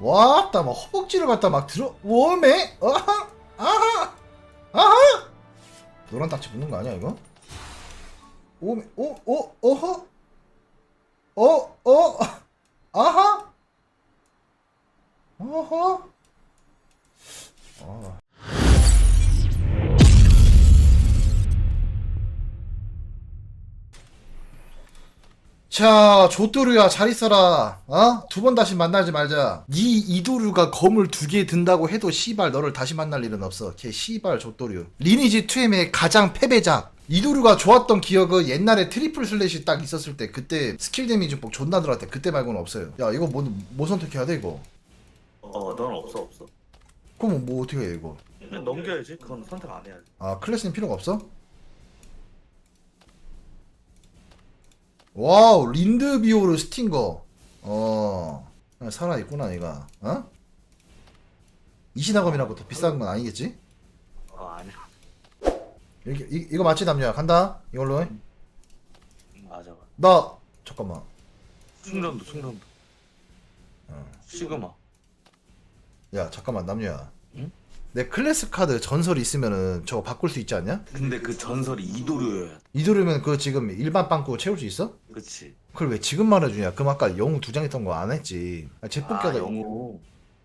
왔다 막 허벅지를 갖다 막 들어 웜에 아하 아하 아하 노란 딱지 붙는 거 아니야 이거? 오메 오오 어허 어어 아하 어허 아. 자, 조도류야 잘 있어라. 어? 두 번 다시 만나지 말자. 네 이도류가 검을 두 개 든다고 해도 씨발 너를 다시 만날 일은 없어. 걔 씨발 조도류. 리니지 2M의 가장 패배작. 이도류가 좋았던 기억은 옛날에 트리플 슬래시 딱 있었을 때 그때 스킬 데미지 복 존나 들어갈 때 그때 말고는 없어요. 야, 이거 뭐, 뭐 선택해야 돼 이거? 어, 넌 없어 없어. 그럼 뭐 어떻게 해 이거? 그냥 넘겨야지. 그건 선택 안 해야지. 아, 클래스는 필요가 없어? 와우, 린드 비오르 스팅거. 어, 그냥 살아있구나, 얘가. 어? 이시나검이라고 더 비싼 건 아니겠지? 어, 아니야. 이렇게, 이, 이거 맞지, 남녀야? 간다? 이걸로. 맞아. 나, 잠깐만. 충전도 충전도. 어. 시그마. 야, 잠깐만, 남녀야. 응? 내 클래스 카드 전설 있으면은 저거 바꿀 수 있지 않냐? 근데 그 전설이 이도류여야 돼. 이도르면 그거 지금 일반 빵꾸 채울 수 있어? 그치. 그걸 왜 지금 말해주냐? 그럼 아까 영웅 두장 있던 거 안 했지. 아, 아.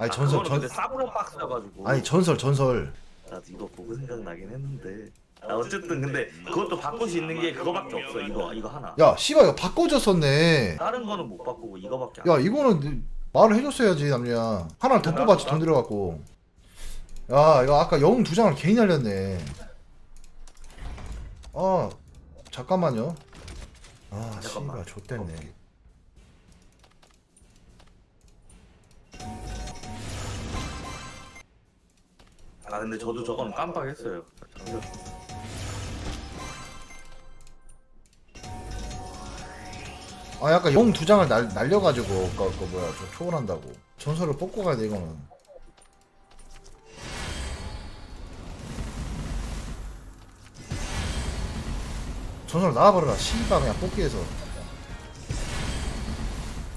아니 아, 전설 그거는 전 근데 싸구려 박스여가지고. 아니 전설 전설 나도 이거 보고 생각나긴 했는데. 아, 어쨌든 근데 그것도 바꿀 수 있는 게 그거밖에 없어. 이거 이거 하나. 야 씨발 이거 바꿔줬었네 다른 거는 못 바꾸고 이거밖에 안. 야 이거는 말을 해줬어야지 남녀야 하나를 더 뽑았지 돈 들여갖고 야 이거 아까 영웅 두 장을 괜히 날렸네 아 잠깐만요 아 잠깐만. 씨발 좆됐네 오케이. 아 근데 저도 저건 깜빡했어요. 장전. 아 약간 영웅 두 장을 날, 날려가지고 그, 그 뭐야 저 초월한다고 전설을 뽑고 가야 돼 이거는 전설 나와버려라. 씨발 그냥 뽑기 해서.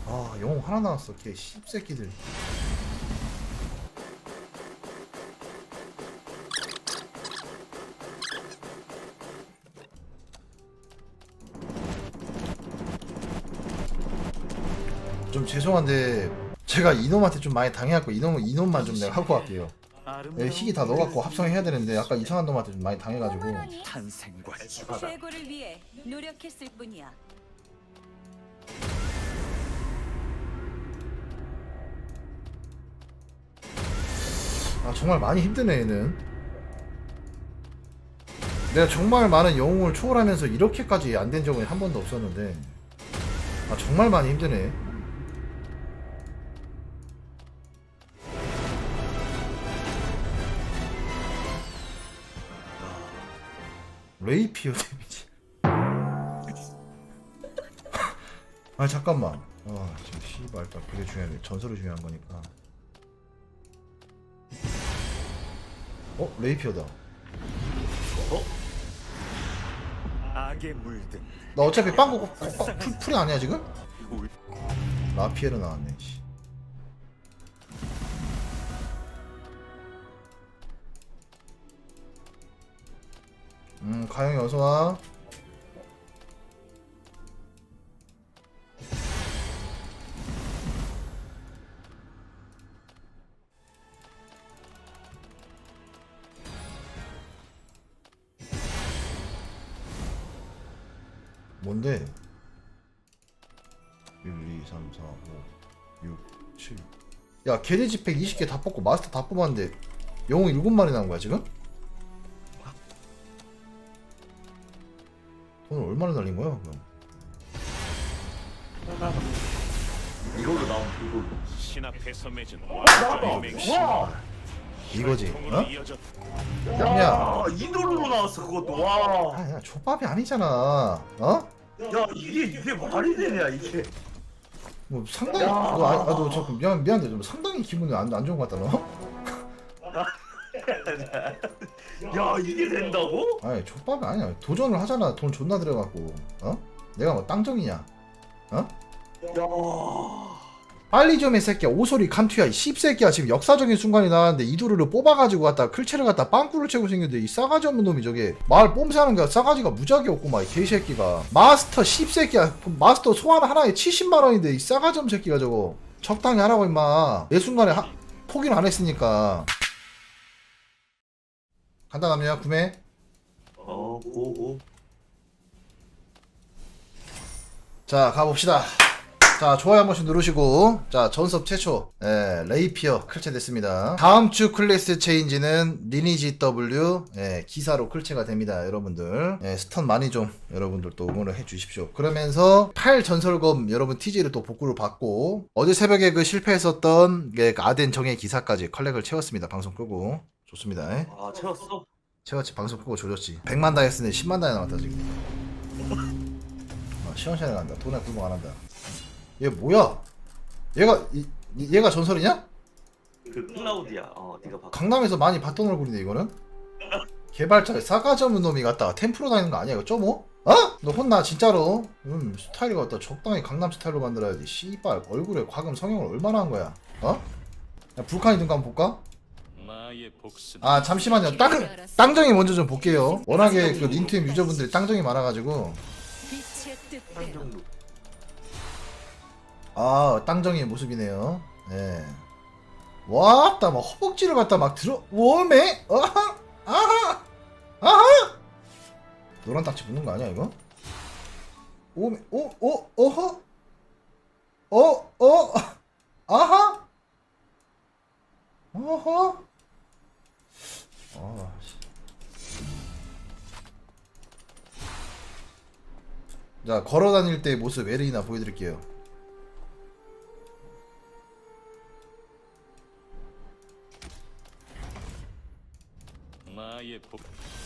아 영웅 하나 나왔어 걔 씹새끼들. 좀 죄송한데 제가 이놈한테 좀 많이 당해갖고 이놈 이놈만 좀 내가 하고 갈게요. 예, 희귀 다 넣어갖고 합성해야 되는데 약간 이상한 놈한테 좀 많이 당해가지고 탄생과 최고를 위해 노력했을 뿐이야. 아 정말 많이 힘드네 얘는. 내가 정말 많은 영웅을 초월하면서 이렇게까지 안 된 적은 한 번도 없었는데 아 정말 많이 힘드네. 레이피어 데미지. 아 잠깐만. 아 지금 씨발 일단 그게 중요해. 전설이 중요한 거니까. 어 레이피어다. 악에 물든 나 어차피 풀, 풀이 아니야 지금? 울 라피에르 나왔네. 씨. 음 가영이 어서 와. 뭔데? 1, 2, 3, 4, 5, 6, 7. 야, 게리지 팩 20개 다 뽑고 마스터 다 뽑았는데 영웅 7마리 나온 거야, 지금? 얼마나 날린 거야, 그럼? 이걸로 나오면 이걸로. 신앞에서 맺은 와! 이거지, 어? 야, 아 이도류로 나왔어 그것도 와. 아, 야, 족밥이 아니잖아, 어? 야 이게 이게 말이 되냐 이게. 뭐 상당히, 야. 너, 아, 아, 너 조금 미안, 미안한데 좀 상당히 기분이 안, 안 좋은 것 같다, 너? 야 이게 된다고? 아니, 족밥이 아니야. 도전을 하잖아, 돈 존나 들여갖고, 어? 내가 뭐 땅정이냐, 어? 야. 빨리 좀 해 새끼야. 오소리 감투야. 이 씹새끼야. 지금 역사적인 순간이 나왔는데 이두루를 뽑아가지고 갖다 클체를 갖다 빵꾸를 채고 생겼는데 이 싸가지 없는 놈이 저게. 마을 뽐새하는 게 싸가지가 무지하게 없구만 이 개새끼가. 마스터 씹새끼야. 그 마스터 소환 하나에 70만원인데 이 싸가지 없는 새끼가 저거. 적당히 하라고 임마. 내 순간에 하, 포기를 안 했으니까 간단하면 구매. 어, 오오. 자 가봅시다. 자 좋아요 한 번씩 누르시고. 자 전섭 최초. 예, 레이피어 클체됐습니다. 다음 주 클래스 체인지는 리니지 W 예, 기사로 클체가 됩니다 여러분들. 예, 스턴 많이 좀 여러분들 또 응원을 해 주십시오. 그러면서 8 전설검 여러분 TG를 또 복구를 받고 어제 새벽에 그 실패했었던 예, 그 아덴 정의 기사까지 컬렉을 채웠습니다 방송 끄고 좋습니다 예. 아 채웠어? 채웠지 방송 끄고 조졌지 100만 다 했으니 10만 다에 남았다 지금 아, 시원시원해 간다 돈에 굴복 안 한다 얘 뭐야 얘가 이- 이- 얘가 전설이냐? 그 클라우디아 어 네가 봐 강남에서 많이 봤던 얼굴인데 이거는 개발자 싸가지 없는 놈이 갖다가 템프로 다니는 거 아니야 이거 쪼모? 어? 너 혼나 진짜로 음 스타일이 갖다 적당히 강남 스타일로 만들어야지 씨발 얼굴에 과금 성형을 얼마나 한 거야 어? 야, 불칸이 눈 한번 볼까? 나의 복수. 아 잠시만요. 땅, 땅정이 먼저 좀 볼게요. 워낙에 그 린트임 유저분들이 땅정이 많아가지고. 빛의 뜻대로. 정도 아 땅정이의 모습이네요. 예. 왔다 막 허벅지를 갖다 막 들어 웜에? 아하! 아하! 아하! 노란 딱지 붙는 거 아니야 이거? 오메 오오 어허? 어어? 아하! 어허 아 씨. 자 걸어 다닐 때 모습 에레이나 보여드릴게요.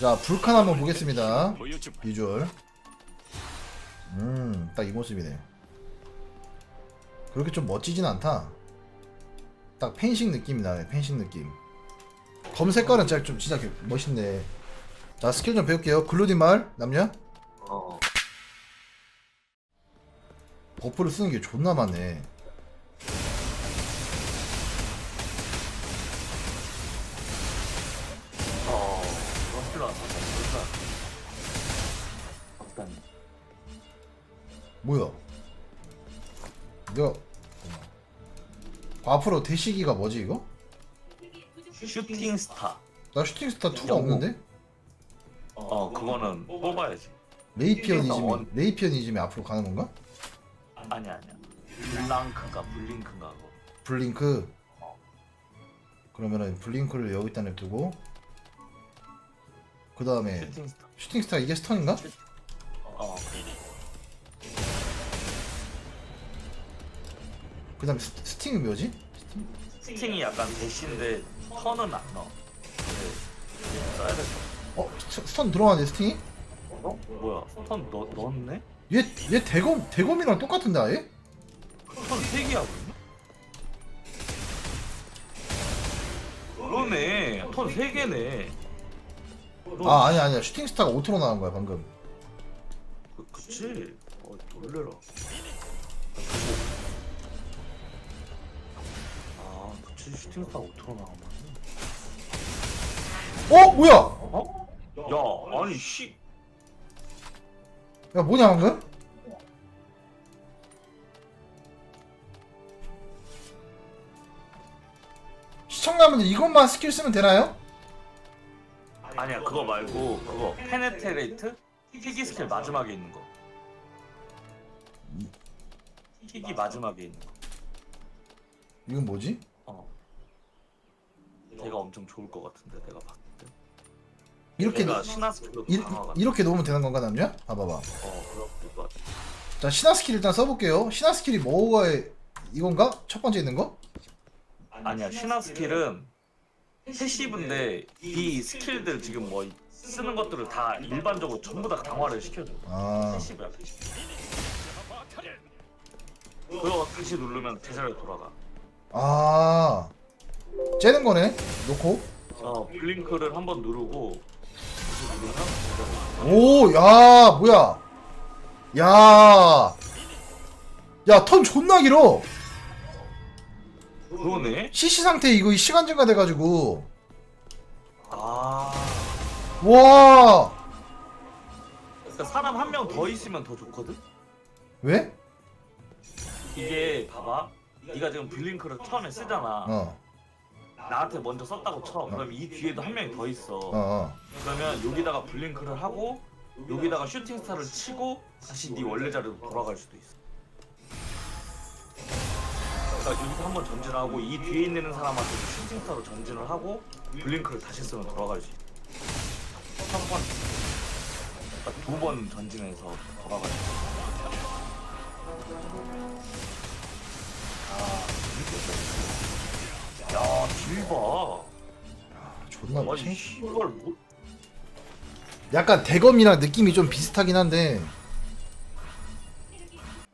자 불칸 한번 보겠습니다. 비주얼 음 딱 이 모습이네 그렇게 좀 멋지진 않다 딱 펜싱 느낌이 나네 펜싱 느낌 검 색깔은 진짜 좀 진짜 멋있네. 자 스킬 좀 배울게요. 글루딘 말 남녀? 어. 버프를 쓰는 게 존나 많네. 어, 일단 뭐야? 내가 앞으로 대시기가 뭐지 이거? 슈팅 스타 나 슈팅스타 2가 영웅. 없는데? 어 그거는 뽑아야지 레이피언이즘이 원- 레이피언이즘이 앞으로 가는 건가? 아니야 아니야 블랑크인가 블링크인가 그거 블링크 그러면은 블링크를 여기다 냅두고 그 다음에 슈팅 스타 슈팅스타 이게 스턴인가? 어 그 다음에 스팅이 뭐지? 스팅이 약간 대시인데 턴은 안 네. 써야 돼 어? 스- 스턴 들어가는데 스팅이? 어? 뭐야 턴 넣, 넣었네? 얘, 얘 대검, 대검이랑 똑같은데 아예? 턴 3개 하고 있네? 그러네 턴 3개네 아 아니야 아니야 슈팅 스타가 오토로 나간 거야 방금 그, 그치 어 놀래라 슈팅스타 오토로 나간 거지 어? 뭐야? 어? 야 아니 씨 야 뭐냐 방금? 시청자분들 이것만 스킬 쓰면 되나요? 아니야 그거 말고 그거 페네테레이트? 희귀 스킬 마지막에 있는 거 희귀 마지막에 있는 거 이건 뭐지? 어. 걔가 엄청 좋을 것 같은데 내가 봤을 때. 이렇게 신화 이, 강화가 이렇게 놓으면 되는 건가 남냐? 봐봐봐. 어 그럴 것 같아. 자 신화 스킬 일단 써볼게요. 신화 스킬이 뭐가 이건가? 첫 번째 있는 거? 아니야 신화 스킬은 패시브인데 이 스킬들 지금 뭐 쓰는 것들을 다 일반적으로 전부 다 강화를 시켜줘. 아. 패시브야 패시브. 그거 다시 누르면 제자리로 돌아가. 아 째는 거네 놓고 어 블링크를 한 번 누르고 다시 누르면 오 야 뭐야 야 야 턴 존나 길어 그러네. CC 상태 이거 시간 증가 돼가지고 아. 와 그러니까 사람 한 명 더 있으면 더 좋거든. 왜? 이게 봐봐. 네가 지금 블링크를 처음에 쓰잖아. 어 나한테 먼저 썼다고 쳐. 그럼 이 뒤에도 한 명이 더 있어. 어, 어. 그러면 여기다가 블링크를 하고 여기다가 슈팅 스타를 치고 다시 네 원래 자리로 돌아갈 수도 있어. 그러니까 여기서 한번 전진하고 이 뒤에 있는 사람한테 슈팅 스타로 전진을 하고 블링크를 다시 쓰면 돌아갈 수 있어. 한 번, 그러니까 두번 전진해서 돌아갈 수 있어. 아, 야, 길 봐. 존나 아니, 이걸 뭐? 약간 대검이랑 느낌이 좀 비슷하긴 한데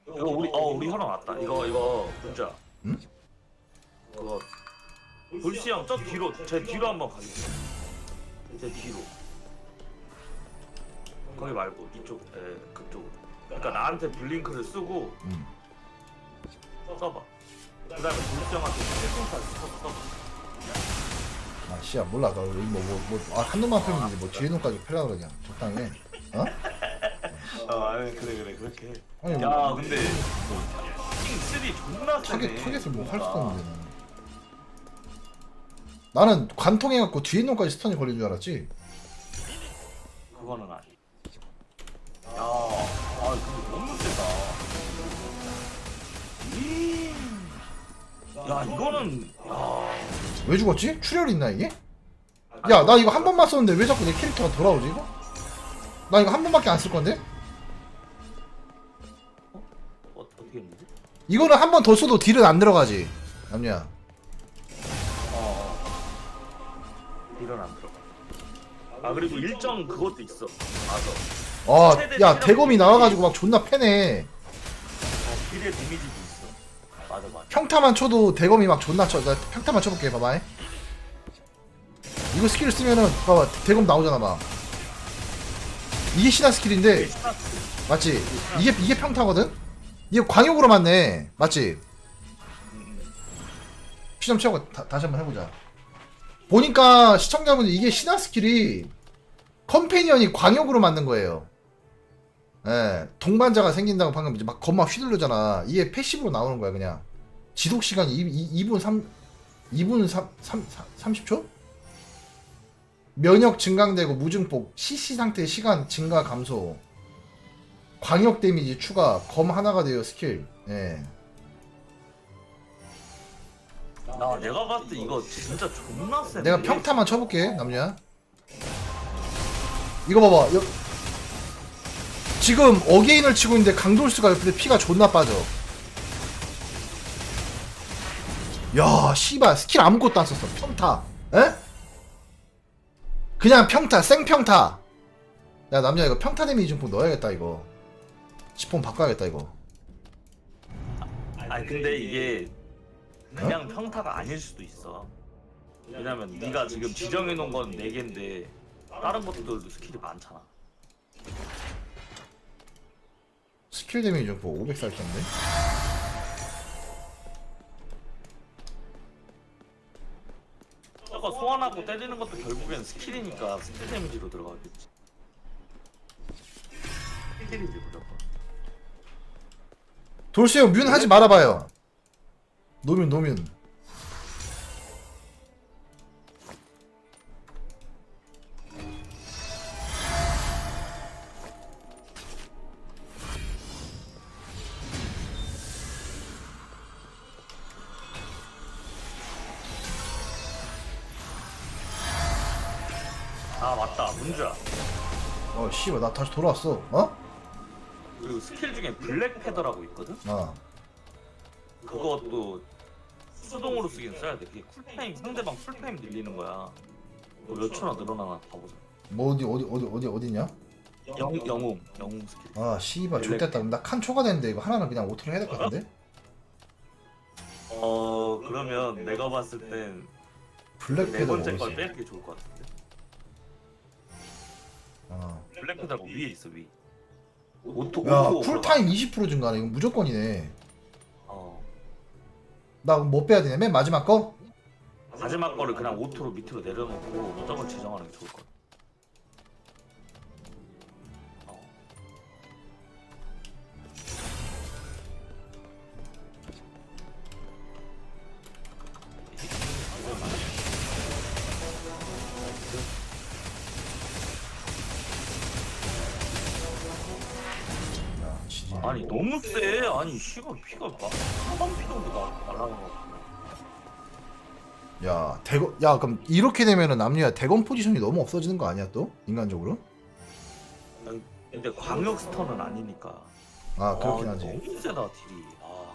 이거 우리 어 우리 현아 왔다. 이거 이거 문자. 응? 그거 불시 형저 뒤로 제 뒤로 한번 가주세요. 제 뒤로. 거기 말고 이쪽 에 그쪽. 그러니까 나한테 블링크를 쓰고 음. 써봐. 그다음에. 아 씨야 몰라 나 여기 뭐뭐뭐아한 놈만 펴면 뭐 뒤에 놈까지 펴라 그러냐 적당히 해 어? 아 그래 그래 그렇게. 해. 아니 야 뭐 근데 킹3 존나 타겟 세네. 타겟을 뭐 할 수가 없는데 나는 관통해갖고 뒤에 놈까지 스턴이 걸린 줄 알았지 그거는 아니. 야, 야 이거는 야. 왜 죽었지? 출혈 있나 이게? 야 나 이거 한 번만 썼는데 왜 자꾸 내 캐릭터가 돌아오지 이거? 나 이거 한 번밖에 안 쓸 건데? 어, 했는지? 이거는 한 번 더 써도 딜은 안 들어가지 남녀야 어. 딜은 안 들어가. 아 그리고 일정 그것도 있어. 맞아. 아야 대검이 나와가지고 막 존나 패네 어, 딜의 데미지도 있어. 맞아 맞아. 평타만 쳐도 대검이 막 존나 쳐 나 평타만 쳐볼게 봐봐 이거 스킬 쓰면은 봐봐 대검 나오잖아 막 이게 신화 스킬인데 맞지? 이게 이게 평타거든? 이게 광역으로 맞네 맞지? 피좀 채우고 다, 다시 한번 해보자 보니까 시청자분들 이게 신화 스킬이 컴패니언이 광역으로 맞는 거예요 예, 동반자가 생긴다고 방금 이제 막 겁막 휘둘르잖아 이게 패시브로 나오는 거야 그냥 지속 시간이 2, 2분 3 2분 3, 3, 30초? 면역 증강되고 무증폭 CC 상태 시간 증가 감소 광역 데미지 추가 검 하나가 돼요 스킬 예. 나 내가 봤을 때 이거 진짜 존나 세. 내가 평타만 쳐볼게 남녀야 이거 봐봐 여... 지금 어게인을 치고 있는데 강돌수가 옆에 피가 존나 빠져. 야 씨발 스킬 아무것도 안 썼어. 평타. 에? 그냥 평타 생평타. 야 남녀 이거 평타 데미지 좀 넣어야겠다 이거. 지폰 바꿔야겠다 이거. 아니 근데 이게 그냥 평타가 아닐 수도 있어. 왜냐면 네가 지금 지정해 놓은 건 4개인데 다른 것들도 스킬이 많잖아. 스킬 데미지 좀뭐 500살 텐데 저거 소환하고 때리는 것도 결국엔 스킬이니까 스킬 데미지로 들어가겠지. 스킬이지 무조건. 돌쇠요 뮨 하지 말아봐요 노뮨 노뮨 아 맞다 문주야. 어 씨발 나 다시 돌아왔어 어? 그리고 스킬 중에 블랙 패더라고 있거든. 어 그것도 수동으로 쓰긴 써야 돼. 그게 쿨타임 상대방 쿨타임 늘리는 거야. 뭐몇 초나 늘어나나 봐보자. 뭐 어디 어디 어디 어디 어디냐? 영 영웅 영웅 스킬. 아 씨발 블랙. 좋됐다 나 칸 초과됐는데 이거 하나는 그냥 오토로 해야 될 것 같은데? 어 그러면 내가 봤을 땐 블랙 네 패더 번째 걸 어디지? 빼는 게 좋을 것 같은 데. 어. 블랙 패더가 위에 있어 위. 오토 야 오토 쿨타임 20% 증가하네 이건 무조건이네 어. 나 뭐 빼야 되냐? 맨 마지막 거? 마지막 거를 그냥 오토로 밑으로 내려놓고 무적을 지정하는 게 좋을 것 같아. 씨발 피가 막 한방 피 정도 나 날라간 거. 야, 대건 야, 그럼 이렇게 되면은 남녀야 대건 포지션이 너무 없어지는 거 아니야 또? 인간적으로? 근데 광역 스턴은 아니니까. 아, 그렇긴 아, 하지. 너무 세다 딜이. 아.